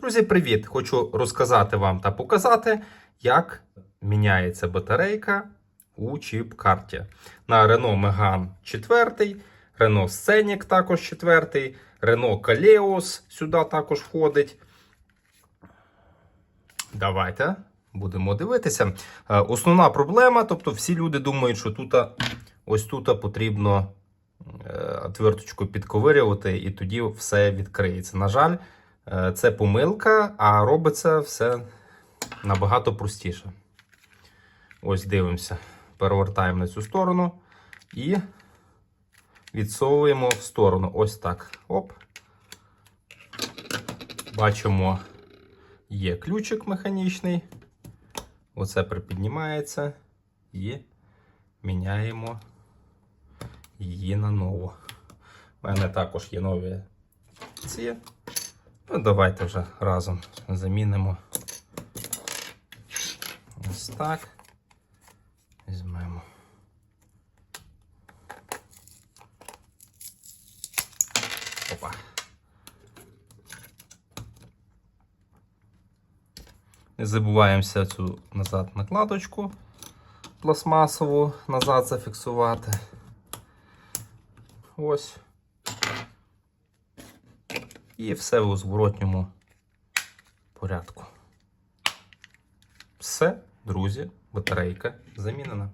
Друзі, привіт! Хочу розказати вам та показати, як міняється батарейка у чіп-карті. На Renault Megane 4, Renault Scenic також 4, Renault Kaleos сюди також входить. Давайте будемо дивитися. Е, Основна проблема, тобто всі люди думають, що тут ось тут потрібно е, отверточку підковирювати, і тоді все відкриється. На жаль, е, це помилка, а робиться все набагато простіше. Ось дивимося. Перевертаємо на цю сторону і відсовуємо в сторону. Ось так. Оп. Бачимо, є ключик механічний. Оце припіднімається і міняємо її на нову. У мене також є нові ці. Ну, давайте вже разом замінимо. Ось так. Візьмемо. Опа. Не забуваємося цю назад накладочку пластмасову назад зафіксувати. Ось. І все у зворотньому порядку. Все, друзі, батарейка замінена.